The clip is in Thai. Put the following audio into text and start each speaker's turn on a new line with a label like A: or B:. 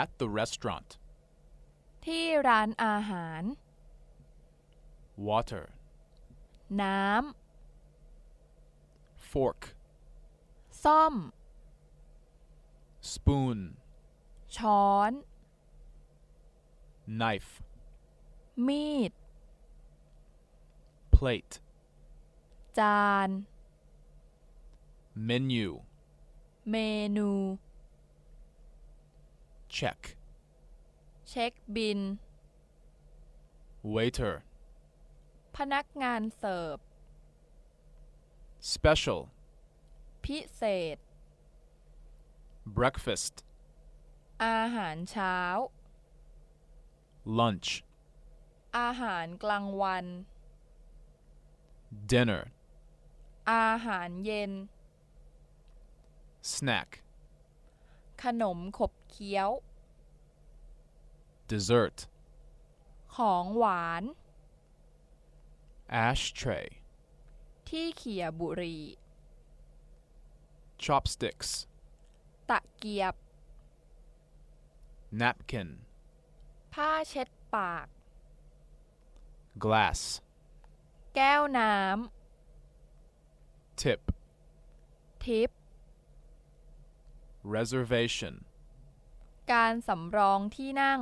A: at the restaurant
B: ที่ร้านอาหาร
A: water
B: น้
A: fork ำ
B: ซ่อม
A: spoon
B: ช้อน
A: knife
B: มีด
A: plate
B: จาน
A: menu
B: เมนู
A: check
B: เช็คบิน
A: waiter
B: พนักงานเสิร์ฟ
A: special
B: พิเศษ
A: breakfast
B: อาหารเช้า
A: lunch
B: อาหารกลางวัน
A: dinner
B: อาหารเย็น
A: snack
B: ขนมขบเคี้ยว
A: dessert
B: ของหวาน
A: ashtray
B: ที่เขี่ยบุหรี่
A: chopsticks
B: ตะเกียบ
A: napkin
B: ผ้าเช็ดปาก
A: glass
B: แก้วน้
A: tip ำ
B: ทิป
A: reservation
B: การสำรองที่นั่ง